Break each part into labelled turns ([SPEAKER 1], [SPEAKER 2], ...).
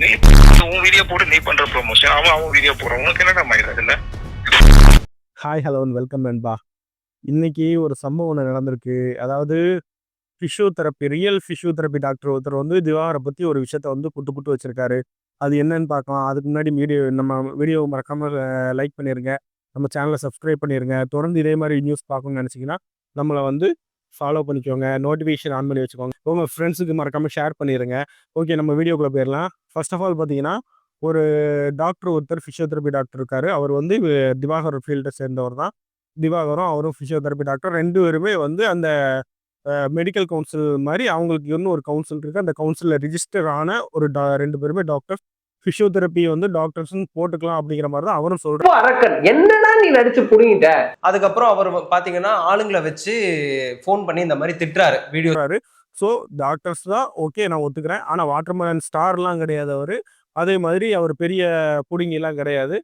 [SPEAKER 1] நீ உன் வீடியோ போட்டு நீ பண்ற ப்ரொமோஷன் அவன் அவன் வீடியோ போடுறான். உனக்கு என்னடா மயில இதுல
[SPEAKER 2] ஹாய் ஹலோ வெல்கம் நண்பா. இன்னைக்கு ஒரு சம்பவம் ஒன்று நடந்திருக்கு. அதாவது ஃபிசியோதெரப்பி ரியல் ஃபிசியோதெரப்பி டாக்டர் ஒருத்தர் வந்து திவாகரை பற்றி ஒரு விஷயத்த வந்து புட்டு புட்டு வச்சிருக்காரு. அது என்னன்னு பார்க்கலாம். அதுக்கு முன்னாடி வீடியோ நம்ம வீடியோ மறக்காமல் லைக் பண்ணிருங்க. நம்ம சேனலை சப்ஸ்கிரைப் பண்ணிருங்க. தொடர்ந்து இதே மாதிரி நியூஸ் பார்க்கணும்னு நினச்சிங்கன்னா நம்மளை வந்து ஃபாலோ பண்ணிக்கோங்க. நோட்டிஃபிகேஷன் ஆன் பண்ணி வச்சுக்கோங்க. உங்கள் ஃப்ரெண்ட்ஸுக்கு மறக்காம ஷேர் பண்ணிடுங்க ஓகே நம்ம வீடியோக்குள்ளே போயிடலாம். ஃபர்ஸ்ட் ஆஃப் ஆல் பார்த்தீங்கன்னா ஒரு டாக்டர் ஒருத்தர் ஃபிசியோதெரப்பி டாக்டர் இருக்கார். அவர் வந்து திவாகர் ஃபீல்டை சேர்ந்தவர் தான். திவாகரும் அவரும் ஃபிசியோதெரப்பி டாக்டர் ரெண்டு பேருமே வந்து அந்த மெடிக்கல் கவுன்சில் மாதிரி அவங்களுக்கு இன்னும் ஒரு கவுன்சில் இருக்குது அந்த கவுன்சிலில் ரிஜிஸ்டர் ஆன ஒரு டா- ரெண்டு பேருமே டாக்டர் ஃபிசியோதெரப்பி வந்து டாக்டர்ஸ்னு போட்டுக்கலாம் அப்படிங்கிற மாதிரி தான் அவரும் சொல்றாரு.
[SPEAKER 3] அரக்கன். என்னடா நீ நடிச்சு புடுங்கிட்ட?
[SPEAKER 4] அதுக்கப்புறம் அவர் பாத்தீங்கன்னா ஆளுங்களை வச்சு ஃபோன் பண்ணி இந்த மாதிரி திட்டுறாரு வீடியோ
[SPEAKER 2] ஸோ டாக்டர்ஸ் தான் ஓகே நான் ஒத்துக்கிறேன். ஆனால் வாட்டர்மேன் ஸ்டார்லாம் கிடையாது அவர். அதே மாதிரி அவர் பெரிய புடுங்கிலாம் கிடையாது.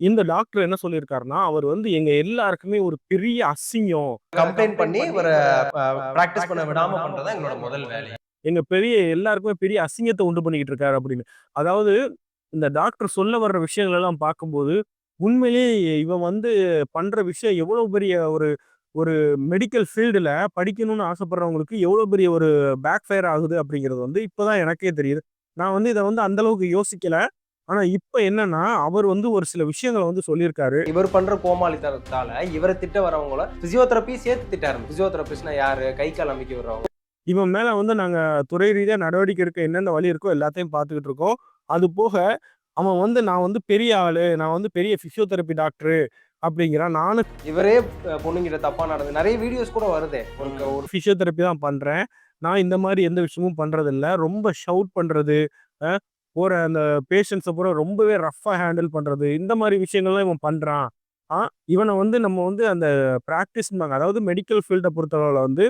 [SPEAKER 2] இந்த டாக்டர் என்ன சொல்லியிருக்காருன்னா அவர் வந்து எங்க எல்லாருக்குமே ஒரு பெரிய அசிங்கம்.
[SPEAKER 4] கம்ப்ளைண்ட் பண்ணி இவரை பிராக்டிஸ் பண்ண விடாம பண்றதா எங்களோட முதல் வேலை.
[SPEAKER 2] எங்க பெரிய எல்லாருக்குமே பெரிய அசிங்கத்தை உண்டு பண்ணிக்கிட்டு இருக்காரு அப்படின்னு. அதாவது இந்த டாக்டர் சொல்ல வர்ற விஷயங்கள் எல்லாம் பார்க்கும்போது உண்மையிலேயே இவன் வந்து பண்ற விஷயம் எவ்வளவு பெரிய ஒரு ஒரு மெடிக்கல் ஃபீல்டுல படிக்கணும்னு ஆசைப்படுறவங்களுக்கு எவ்வளவு பெரிய ஒரு பேக் ஃபயர் ஆகுது அப்படிங்கிறது வந்து இப்பதான் எனக்கே தெரியுது. நான் வந்து இதை வந்து அந்த அளவுக்கு யோசிக்கல. ஆனா இப்ப என்னன்னா அவர் வந்து ஒரு சில விஷயங்களை வந்து சொல்லியிருக்காரு.
[SPEAKER 4] இவர் பண்ற கோமாளித்தனத்தால இவரை திட்ட வரவங்கள பிசியோதெரப்பி சேர்த்து திட்டாரு பிசியோதெரபிஸ்ட்னா யாரு? கை கால் அமைக்க விடுறவங்க.
[SPEAKER 2] இவன் மேல வந்து நாங்க துறை ரீதியா நடவடிக்கை எடுக்க என்னென்ன வழி இருக்கோ எல்லாத்தையும் பார்த்துக்கிட்டு இருக்கோம். அது போக அவன் வந்து நான் வந்து பெரிய ஆளு நான் வந்து பெரிய பிசியோதெரப்பி டாக்டர் அப்படிங்கிறான். நானும்
[SPEAKER 4] இவரே பொண்ணுங்கிட்ட தப்பா நடந்து நிறைய வீடியோஸ் கூட வருதே. ஒரு ஒரு
[SPEAKER 2] ஒரு பிசியோதெரப்பி தான் பண்றேன். நான் இந்த மாதிரி எந்த விஷயமும் பண்றது இல்ல ரொம்ப ஷவுட் பண்றது போற அந்த பேஷண்ட்ஸை பூரா ரொம்பவே ரஃபா ஹேண்டில் பண்றது இந்த மாதிரி விஷயங்கள்லாம் இவன் பண்றான். ஆ இவனை வந்து நம்ம வந்து அந்த ப்ராக்டிஸ்பாங்க அதாவது மெடிக்கல் ஃபீல்டை பொறுத்தளவில் வந்து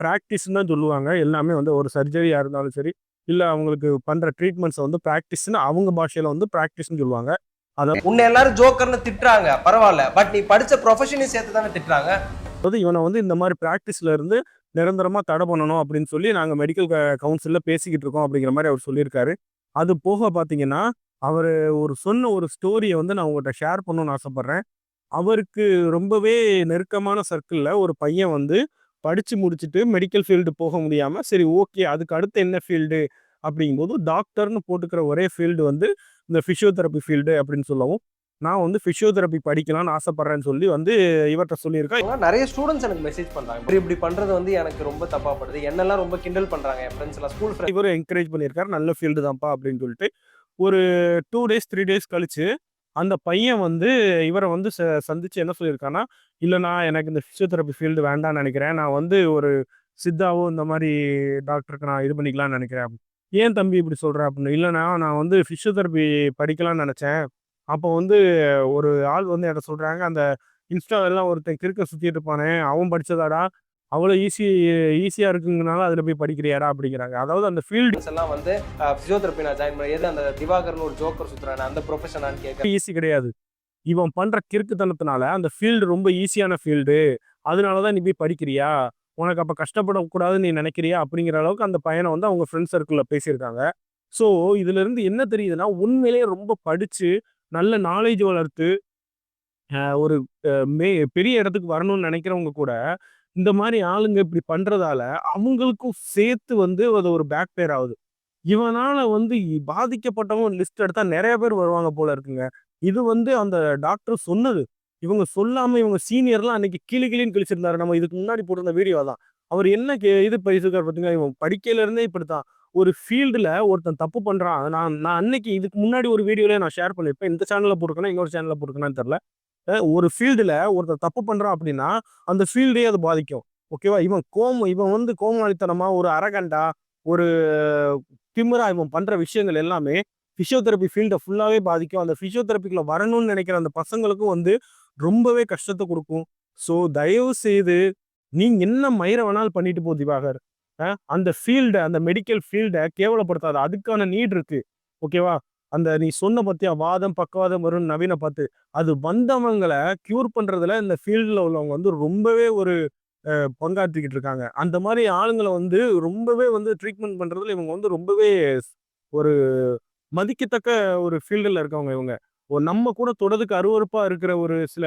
[SPEAKER 2] ப்ராக்டிஸ்னு தான் சொல்லுவாங்க. எல்லாமே வந்து ஒரு சர்ஜரியா இருந்தாலும் சரி இல்ல அவங்களுக்கு பண்ற ட்ரீட்மெண்ட்ஸை வந்து ப்ராக்டிஸ்னு அவங்க பாஷையில வந்து ப்ராக்டிஸ்னு சொல்லுவாங்க.
[SPEAKER 4] உன்னை எல்லாரும் ஜோக்கர்னு திட்டுறாங்க பரவாயில்ல. பட் நீ படிச்ச ப்ரொஃபஷனையும் சேர்த்து தானே திட்டுறாங்க?
[SPEAKER 2] அதாவது இவனை வந்து இந்த மாதிரி ப்ராக்டிஸ்ல இருந்து நிரந்தரமா தடை பண்ணணும் அப்படின்னு சொல்லி நாங்க மெடிக்கல் கவுன்சில்ல பேசிக்கிட்டு இருக்கோம் அப்படிங்கிற மாதிரி அவர் சொல்லியிருக்காரு. அது போக பாத்தீங்கன்னா அவர் ஒரு சொன்ன ஒரு ஸ்டோரியை வந்து நான் உங்கள்கிட்ட ஷேர் பண்ணணும்னு ஆசைப்படுறேன். அவருக்கு ரொம்பவே நெருக்கமான சர்க்கிளில் ஒரு பையன் வந்து படிச்சு முடிச்சுட்டு மெடிக்கல் ஃபீல்டு போக முடியாம சரி ஓகே அதுக்கு அடுத்து என்ன ஃபீல்டு அப்படிங்கும்போது டாக்டர்னு போட்டுக்கிற ஒரே ஃபீல்டு வந்து இந்த ஃபிசியோதெரப்பி ஃபீல்டு அப்படின்னு சொல்லவும் நான் வந்து ஃபிசியோதெரப்பி படிக்கலாம்னு ஆசைப்படுறேன்னு சொல்லி வந்து இவர்கிட்ட சொல்லியிருக்கேன்.
[SPEAKER 4] நிறைய ஸ்டூடெண்ட்ஸ் எனக்கு மெசேஜ் பண்றாங்க. இப்படி இப்படி பண்றது வந்து எனக்கு ரொம்ப தப்பா படுது. என்னெல்லாம் ரொம்ப கிண்டல் பண்றாங்க என் ஃப்ரெண்ட்ஸ் எல்லாம் ஸ்கூல் ஃப்ரெண்ட்ஸ்
[SPEAKER 2] இவரும் என்கரேஜ் பண்ணியிருக்காரு. நல்ல ஃபீல்டு தான்ப்பா அப்படின்னு சொல்லிட்டு ஒரு டூ டேஸ் த்ரீ டேஸ் கழிச்சு அந்த பையன் வந்து இவரை வந்து ச- சந்திச்சு என்ன சொல்லியிருக்கான்னா இல்லைண்ணா எனக்கு இந்த ஃபிசியோதெரப்பி ஃபீல்டு வேண்டாம்னு நினைக்கிறேன். நான் வந்து ஒரு சித்தாவோ இந்த மாதிரி டாக்டருக்கு நான் இது பண்ணிக்கலாம்னு நினைக்கிறேன். ஏன் தம்பி இப்படி சொல்கிறேன் அப்படின்னு. இல்லைண்ணா நான் வந்து ஃபிசியோதெரப்பி படிக்கலாம்னு நினச்சேன். அப்போ வந்து ஒரு ஆள் வந்து என்ன சொல்கிறாங்க அந்த இன்ஸ்டாவெல்லாம் ஒருத்தன் கிறுக்க சுற்றிட்டு இருப்பானே அவன் படித்ததாடா அவ்வளோ ஈஸி ஈஸியா இருக்குங்கனால அதுல போய் படிக்கிறியாடா அப்படிங்கிறாங்க. அதாவது அந்த ஃபீல்டு
[SPEAKER 4] எல்லாம் வந்து பிசியோதெரப்பி நான் ஜாயின் பண்ணி எது அந்த திவாகர்னு ஒரு ஜோக்கர் சுத்துறானே அந்த ப்ரொஃபஷனான்னு கேட்க
[SPEAKER 2] ஈஸி கிடையாது. இவன் பண்ற கிறுக்குத்தனத்தினால அந்த ஃபீல்டு ரொம்ப ஈஸியான ஃபீல்டு அதனாலதான் நீ போய் படிக்கிறியா? உனக்கு அப்ப கஷ்டப்படக்கூடாதுன்னு நீ நினைக்கிறியா? அப்படிங்கிற அளவுக்கு அந்த பையனை வந்து அவங்க ஃப்ரெண்ட் சர்க்கிளில் பேசியிருக்காங்க. ஸோ இதுல இருந்து என்ன தெரியுதுன்னா உண்மையிலேயே ரொம்ப படிச்சு நல்ல நாலேஜ் வளர்த்து ஒரு மே பெரிய இடத்துக்கு வரணும்னு நினைக்கிறவங்க கூட இந்த மாதிரி ஆளுங்க இப்படி பண்றதால அவங்களுக்கும் சேர்த்து வந்து அது ஒரு பேக் பேர் ஆகுது இவனால வந்து பாதிக்கப்பட்டவங்க லிஸ்ட் எடுத்தா நிறைய பேர் வருவாங்க போல இருக்குங்க. இது வந்து அந்த டாக்டர் சொன்னது. இவங்க சொல்லாம இவங்க சீனியர்லாம் அன்னைக்கு கிளி கிளின்னு கிழிச்சிருந்தாரு. நம்ம இதுக்கு முன்னாடி போட்டிருந்த வீடியோ தான் அவர் என்ன கே- இது பேசியிருக்காரு பார்த்தீங்கன்னா இவன் படிக்கையில இருந்தே இப்படித்தான் ஒரு ஃபீல்டில் ஒருத்தன் தப்பு பண்றான். நான் நான் அன்னைக்கு இதுக்கு முன்னாடி ஒரு வீடியோல நான் ஷேர் பண்ணிருப்பேன். இந்த சேனலில் போட்டுருக்கேன் இன்னொரு சேனலில் போட்டுருக்கேன்னு தெரில. ஒரு ஃபீல்டில் ஒருத்தர் தப்பு பண்ணுறான் அப்படின்னா அந்த ஃபீல்டே அது பாதிக்கும். ஓகேவா இவன் கோம் இவன் வந்து கோமாளித்தனமா ஒரு அரகண்டா ஒரு திமிரா இவன் பண்ணுற விஷயங்கள் எல்லாமே ஃபிசியோதெரப்பி ஃபீல்டை ஃபுல்லாகவே பாதிக்கும். அந்த ஃபிசியோதெரப்பிக்குள்ள வரணும்னு நினைக்கிற அந்த பசங்களுக்கும் வந்து ரொம்பவே கஷ்டத்தை கொடுக்கும். ஸோ தயவு செய்து நீங்க என்ன மயிர வேணாலும் பண்ணிட்டு போ திவாகர். அந்த ஃபீல்டை அந்த மெடிக்கல் ஃபீல்டை கேவலப்படுத்தாது. அதுக்கான நீட் இருக்கு. ஓகேவா அந்த நீ சொன்ன பத்தியா வாதம் பக்கவாதம் வரும் நவீன பார்த்து அது வந்தவங்களை கியூர் பண்றதுல இந்த ஃபீல்டில் உள்ளவங்க வந்து ரொம்பவே ஒரு பங்காற்றிக்கிட்டு இருக்காங்க அந்த மாதிரி ஆளுங்களை வந்து ரொம்பவே வந்து ட்ரீட்மெண்ட் பண்றதுல இவங்க வந்து ரொம்பவே ஒரு மதிக்கத்தக்க ஒரு ஃபீல்டில் இருக்கவங்க இவங்க. நம்ம கூட தொடதுக்கு அருவறுப்பா இருக்கிற ஒரு சில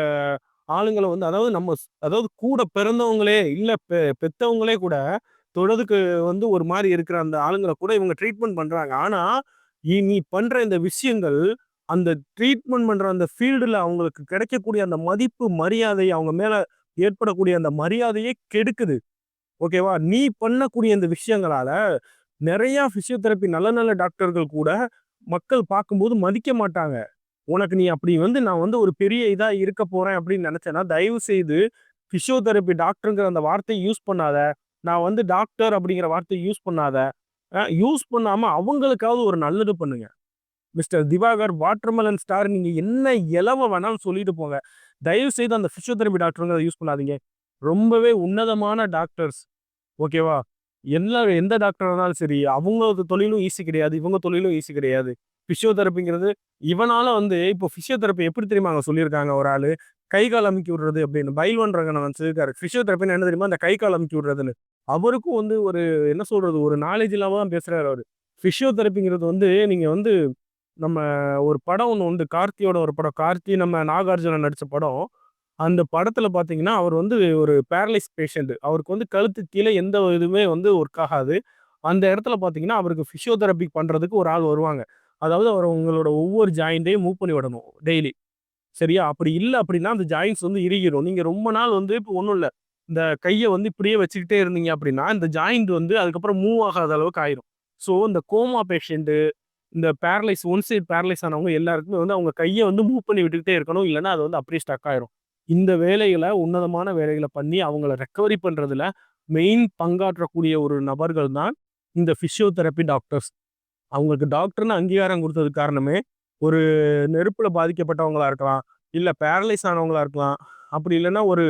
[SPEAKER 2] ஆளுங்களை வந்து அதாவது நம்ம அதாவது கூட பிறந்தவங்களே, இல்லை பெ பெத்தவங்களே கூட தொடதுக்கு வந்து ஒரு மாதிரி இருக்கிற அந்த ஆளுங்களை கூட இவங்க ட்ரீட்மெண்ட் பண்றாங்க. ஆனா, நீ பண்ற இந்த விஷயங்கள், அந்த ட்ரீட்மெண்ட் பண்ற அந்த ஃபீல்டுல அவங்களுக்கு கிடைக்கக்கூடிய அந்த மதிப்பு, மரியாதை, அவங்க மேல ஏற்படக்கூடிய அந்த மரியாதையே கெடுக்குது. ஓகேவா? நீ பண்ணக்கூடிய இந்த விஷயங்களால நிறைய பிசியோதெரப்பி நல்ல நல்ல டாக்டர்கள் கூட மக்கள் பார்க்கும்போது மதிக்க மாட்டாங்க. உனக்கு நீ அப்படி வந்து நான் வந்து ஒரு பெரிய இதா இருக்க போறேன் அப்படின்னு நினைச்சேன்னா தயவு செய்து பிசியோதெரப்பி டாக்டருங்கிற அந்த வார்த்தையை யூஸ் பண்ணாத. நான் வந்து டாக்டர் அப்படிங்கிற வார்த்தையை யூஸ் பண்ணாத. யூஸ் பண்ணாமல் அவங்களுக்காவது ஒரு நல்லது பண்ணுங்க. மிஸ்டர் திவாகர், வாட்டர்மெலன் ஸ்டார் நீங்கள் என்ன இலவ வேணாலும் சொல்லிட்டு போங்க. தயவு செய்து அந்த ஃபிஷியோதெரபி டாக்டருங்க அதை யூஸ் பண்ணாதீங்க. ரொம்பவே உன்னதமான டாக்டர்ஸ். ஓகேவா? எல்லா எந்த டாக்டர் இருந்தாலும் சரி, அவங்க தொழிலும் ஈஸி கிடையாது. இவங்க தொழிலும் ஈஸி கிடையாது. ஃபிசியோதெரப்பிங்கிறது இவனால வந்து இப்போ ஃபிசியோதெரப்பி எப்படி தெரியுமா அங்கே சொல்லியிருக்காங்க ஒரு ஆள் கை, கால் அமுக்கி விடுறது அப்படின்னு. பைல்வான் நான் சொல்லியிருக்காரு. ஃபிசியோதெரப்பின்னு என்ன தெரியுமா? அந்த கை, கால் அமுக்கி விடுறதுன்னு. அவருக்கும் வந்து ஒரு என்ன சொல்றது? ஒரு நாலேஜ் இல்லாமல் தான் பேசுறாரு அவர் ஃபிசியோதெரப்பிங்கிறது வந்து நீங்கள் வந்து நம்ம ஒரு படம் ஒன்று உண்டு. கார்த்தியோட ஒரு படம். கார்த்தி, நம்ம நாகார்ஜுனா நடித்த படம். அந்த படத்தில் பார்த்தீங்கன்னா, அவர் வந்து ஒரு பேரலைஸ் பேஷண்ட். அவருக்கு வந்து கழுத்து கீழே எந்த இதுவுமே வந்து ஒர்க் ஆகாது. அந்த இடத்துல பார்த்தீங்கன்னா, அவருக்கு ஃபிசியோதெரப்பி பண்ணுறதுக்கு ஒரு ஆள் வருவாங்க. அதாவது அவர் உங்களோட ஒவ்வொரு ஜாயிண்ட்டையும் மூவ் பண்ணி விடணும் டெய்லி. சரியா? அப்படி இல்லை அப்படின்னா, அந்த ஜாயின்ஸ் வந்து இறுகிடும் நீங்கள் ரொம்ப நாள் வந்து இப்போ ஒன்றும் இல்லை இந்த கையை வந்து இப்படியே வச்சுக்கிட்டே இருந்தீங்க அப்படின்னா, இந்த ஜாயிண்ட் வந்து அதுக்கப்புறம் மூவ் ஆகாத அளவுக்கு ஆயிரும். ஸோ, இந்த கோமா பேஷண்ட்டு இந்த பேரலைஸ் ஒன் சைட் பேரலைஸ் ஆனவங்க எல்லாருக்குமே வந்து அவங்க கையை வந்து மூவ் பண்ணி விட்டுக்கிட்டே இருக்கணும். இல்லைன்னா அது வந்து அப்படியே ஸ்டக் ஆயிரும். இந்த வேலைகளை உன்னதமான வேலைகளை பண்ணி அவங்கள ரெக்கவரி பண்ணுறதுல மெயின் பங்காற்றக்கூடிய ஒரு நபர்கள் தான் இந்த ஃபிசியோதெரப்பி டாக்டர்ஸ். அவங்களுக்கு டாக்டர்னு அங்கீகாரம் கொடுத்ததுக்கு காரணமே, ஒரு நெருப்பில் பாதிக்கப்பட்டவங்களா இருக்கலாம். இல்லை பேரலைஸ் ஆனவங்களா இருக்கலாம். அப்படி இல்லைன்னா ஒரு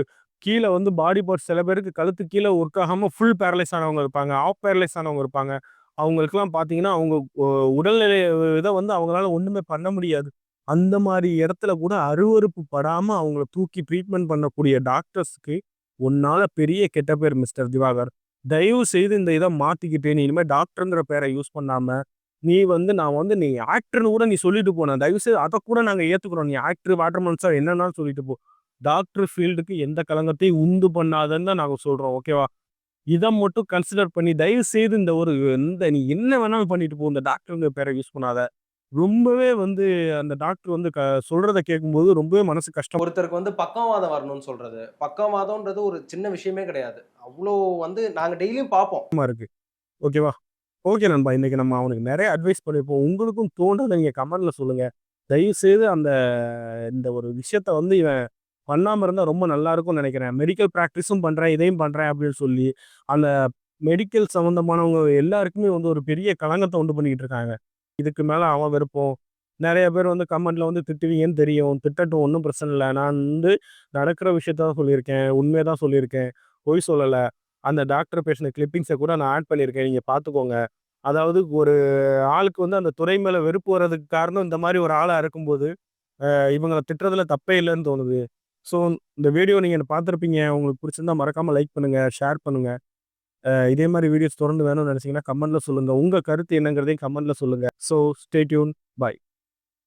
[SPEAKER 2] கீழே வந்து பாடி பார்ட்ஸ் சில பேருக்கு கழுத்து கீழே ஒர்க் ஆகாமல் ஃபுல் பேரலைஸ் ஆனவங்க இருப்பாங்க. ஆஃப் பேரலைஸ் ஆனவங்க இருப்பாங்க. அவங்களுக்குலாம் பார்த்தீங்கன்னா, அவங்க உடல்நிலை இதை வந்து அவங்களால ஒன்றுமே பண்ண முடியாது. அந்த மாதிரி இடத்துல கூட அருவருப்பு படாமல் அவங்கள தூக்கி ட்ரீட்மெண்ட் பண்ணக்கூடிய டாக்டர்ஸ்க்கு உன்னால பெரிய கெட்ட பேர் மிஸ்டர் திவாகர். தயவு செய்து இந்த இதை மாற்றிக்கிட்டு நீ இனிமேல் டாக்டருங்கிற பேரை யூஸ் பண்ணாமல் நீ வந்து நான் வந்து நீ ஆக்டர்ன்னு கூட நீ சொல்லிட்டு போ. நான் தயவு செய்து அத கூட நாங்க ஏத்துக்கிறோம். நீ ஆக்டர், வாட்டர்மெலன் ஸ்டார் என்னன்னாலும் சொல்லிட்டு போ. டாக்டர் ஃபீல்டுக்கு எந்த களங்கத்தையும் உண்டு பண்ணாதன்னு தான் நாங்க சொல்றோம். ஓகேவா? இத மட்டும் கன்சிடர் பண்ணி தயவு செய்து இந்த ஒரு இந்த நீ என்ன வேணாலும் பண்ணிட்டு போ. இந்த டாக்டர்ங்கிற பேர யூஸ் பண்ணாத. ரொம்பவே வந்து அந்த டாக்டர் வந்து க சொல்றத கேட்கும்போது ரொம்பவே மனசு கஷ்டம்.
[SPEAKER 4] ஒருத்தருக்கு வந்து பக்கவாதம் வரணும்னு சொல்றது. பக்கவாதம்ன்றது ஒரு சின்ன விஷயமே கிடையாது. அவ்ளோ வந்து நாங்க டெய்லியும் பார்ப்போம்.
[SPEAKER 2] இருக்கு. ஓகேவா? ஓகே நண்பா. இன்றைக்கி நம்ம அவனுக்கு நிறைய அட்வைஸ் பண்ணியிருப்போம். உங்களுக்கும் தோன்றதை நீங்கள் கமெண்டில் சொல்லுங்கள் தயவு செய்து அந்த இந்த ஒரு விஷயத்த வந்து இவன் பண்ணாமல் இருந்தால் ரொம்ப நல்லா இருக்கும்னு நினைக்கிறேன் மெடிக்கல் ப்ராக்டிஸும் பண்ணுறேன் இதையும் பண்ணுறேன் அப்படின்னு சொல்லி, அந்த மெடிக்கல் சம்மந்தமானவங்க எல்லாருக்குமே வந்து ஒரு பெரிய களங்கத்தை உண்டு பண்ணிக்கிட்டு இருக்காங்க. இதுக்கு மேலே அவன் விருப்பம். நிறைய பேர் வந்து கமெண்ட்ல வந்து திட்டுவீங்கன்னு தெரியும். திட்டட்டும் ஒன்றும் பிரச்சனை இல்லை நான் வந்து நடக்கிற விஷயத்த தான் சொல்லியிருக்கேன். உண்மையை தான் சொல்லியிருக்கேன். பொய் சொல்லலை அந்த டாக்டர் பேசின கிளிப்பிங்ஸை கூட நான் ஆட் பண்ணியிருக்கேன். நீங்கள் பார்த்துக்கோங்க. அதாவது ஒரு ஆளுக்கு வந்து அந்த துறை மேலே வெறுப்பு வர்றதுக்கு காரணம் இந்த மாதிரி ஒரு ஆளாக இருக்கும்போது, இவங்களை திட்டுறதுல தப்பே இல்லைன்னு தோணுது. ஸோ, இந்த வீடியோ நீங்கள் பார்த்துருப்பீங்க உங்களுக்கு பிடிச்சிருந்தா மறக்காமல் லைக் பண்ணுங்கள் ஷேர் பண்ணுங்கள் இதே மாதிரி வீடியோஸ் தொடர்ந்து வேணும்னு நினச்சிங்கன்னா கமெண்ட்டில் சொல்லுங்கள் உங்கள் கருத்து என்னங்கிறதையும் கமெண்ட்டில் சொல்லுங்கள் ஸோ, ஸ்டே டியூன். பாய்.